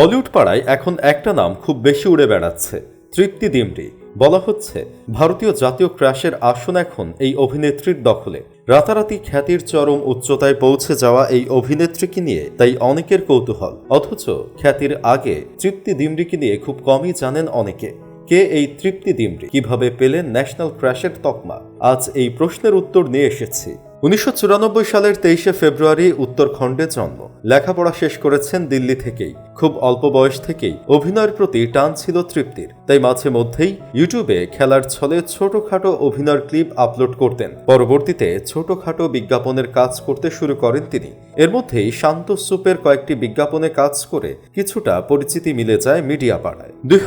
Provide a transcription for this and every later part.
বলিউড পাড়ায় এখন একটা নাম খুব বেশি উড়ে বেড়াচ্ছে, তৃপ্তি দিমরি বলা হচ্ছে, ভারতীয় জাতীয় ক্র্যাশের আসন এখন এই অভিনেত্রীর দখলে। রাতারাতি খ্যাতির চরম উচ্চতায় পৌঁছে যাওয়া এই অভিনেত্রীকে নিয়ে তাই অনেকের কৌতূহল। অথচ খ্যাতির আগে তৃপ্তি দিমরিকে নিয়ে খুব কমই জানেন অনেকে। কে এই তৃপ্তি দিমরি কীভাবে পেলেন ন্যাশনাল ক্র্যাশের তকমা? আজ এই প্রশ্নের উত্তর নিয়ে এসেছি। উনিশশো চুরানব্বই সালের তেইশে ফেব্রুয়ারি উত্তরখণ্ডে জন্ম। লেখাপড়া শেষ করেছেন দিল্লি থেকেই। খুব অল্প বয়স থেকেই অভিনয়ের প্রতি টান ছিল তৃপ্তির। তাই মাঝে মধ্যেই ইউটিউবে খেলার ছলে ছোটখাটো অভিনয়ের ক্লিপ আপলোড করতেন। পরবর্তীতে ছোটখাটো বিজ্ঞাপনের কাজ করতে শুরু করেন তিনি। এর মধ্যেই শান্ত সুপের কয়েকটি বিজ্ঞাপনে কাজ করে কিছুটা পরিচিতি মিলে যায় মিডিয়া পাড়ায়। দুই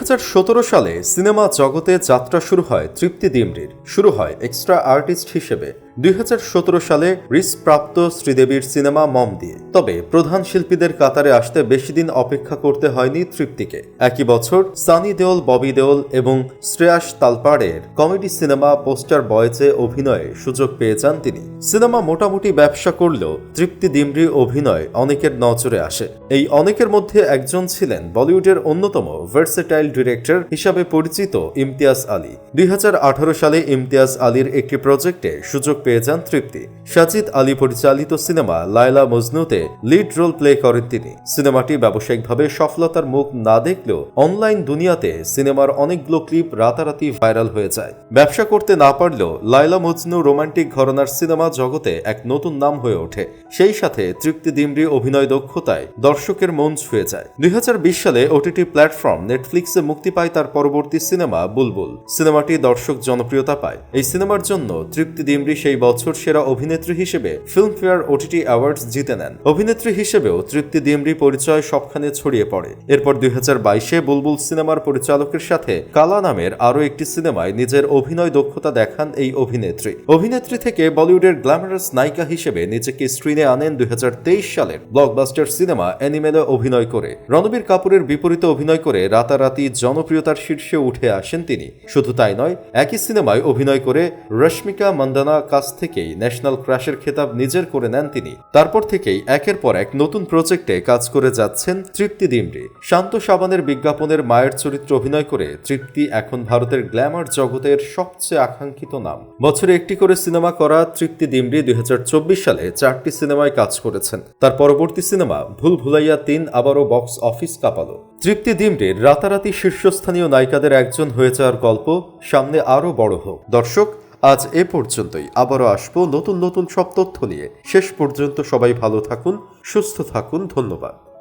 সালে সিনেমা জগতে যাত্রা শুরু হয় তৃপ্তি দিমরির শুরু হয় এক্সট্রা আর্টিস্ট হিসেবে। দুই হাজার সতেরো সালে রিসপ্রাপ্ত শ্রীদেবীর সিনেমা মম দিয়ে। তবে প্রধান শিল্পীদের কাতারে আসতে বেশি দিন অপেক্ষা করতে হয়নি তৃপ্তিকে। একই বছর সানি দেওল, ববি দেওল এবং শ্রেয়াস তালপাড়ের কমেডি সিনেমা পোস্টার বয়েজে অভিনয়ে সুযোগ পেয়ে যান তিনি। সিনেমা মোটামুটি ব্যবসা করলেও তৃপ্তি দিমরি অভিনয় অনেকের নজরে আসে। এই অনেকের মধ্যে একজন ছিলেন বলিউডের অন্যতম ভার্সেটাইল ডিরেক্টর হিসাবে পরিচিত ইমতিয়াজ আলী। দুই হাজার আঠারো সালে ইমতিয়াজ আলীর একটি প্রজেক্টে সুযোগ পেয়ে যান তৃপ্তি। সাজিদ আলী পরিচালিত সিনেমা লায়লা মজনুতে লিড রোল প্লে করেন তিনি। সিনেমাটি ব্যবসায়িকভাবে সফলতার মুখ না দেখলেও অনলাইন দুনিয়াতে সিনেমার অনেকগুলো ক্লিপ রাতারাতি ভাইরাল হয়ে যায়। ব্যবসা করতে না পারলেও লায়লা মজনু রোমান্টিক ঘরনার সিনেমা জগতে এক নতুন নাম হয়ে ওঠে। সেই সাথে তৃপ্তি দিমরি অভিনয় দক্ষতায় দর্শকের মন ছুঁয়ে যায়। দুই সালে ওটিটি প্ল্যাটফর্ম নেটফ্লিক্সে মুক্তি পায় তার পরবর্তী সিনেমা বুলবুল। সিনেমাটি দর্শক জনপ্রিয়তা পায়। এই সিনেমার জন্য তৃপ্তি দিমরি সেই বছর সেরা অভিনেত্রী হিসেবে ফিল্মফেয়ার ওটিটি অ্যাওয়ার্ডস জিতে নেন। অভিনেত্রী হিসেবেও তৃপ্তি দিমরি পরিচয় সবখানে ছড়িয়ে পড়ে। এরপর দুই বাইশে বুলবুল সিনেমার পরিচালকের সাথে কালা নামের আরও একটি সিনেমায় নিজের অভিনয় দক্ষতা দেখান এই অভিনেত্রী। অভিনেত্রী থেকে বলিউডের গ্ল্যামারাস নায়িকা হিসেবে নিজেকে স্ক্রিনে আনেন দুই সালের ব্লকবাস্টার সিনেমা অ্যানিমেলে অভিনয় করে। রণবীর কাপুরের বিপরীতে অভিনয় করে রাতারাতি জনপ্রিয়তার শীর্ষে উঠে আসেন তিনি। শুধু তাই নয়, একই সিনেমায় অভিনয় করে রশ্মিকা মন্দানা কাছ থেকেই ন্যাশনাল ক্রাশের খেতাব নিজের করে নেন তিনি। তারপর থেকেই একের পর এক নতুন প্রজেক্টে কাজ করে যাচ্ছেন তৃপ্তি দিমরি শান্ত সাবানের বিজ্ঞাপনের মায়ের চরিত্র অভিনয় করে তৃপ্তি এখন ভারতের গ্ল্যামার জগতের সবচেয়ে আকাঙ্ক্ষিত নাম। বছরে একটি করে সিনেমা করা তৃপ্তি দিমরি দুই সালে চারটি সিনেমায় কাজ করেছেন। তার পরবর্তী সিনেমা ভুল ভুলাইয়া তিন আবারও বক্স অফিস কাঁপালো। তৃপ্তি দিমরির রাতারাতি শীর্ষস্থানীয় নায়িকাদের একজন হয়ে যাওয়ার গল্প সামনে আরও বড় হোক। দর্শক, আজ এ পর্যন্তই। আবারও আসব নতুন নতুন সব তথ্য নিয়ে। শেষ পর্যন্ত সবাই ভালো থাকুন, সুস্থ থাকুন। ধন্যবাদ।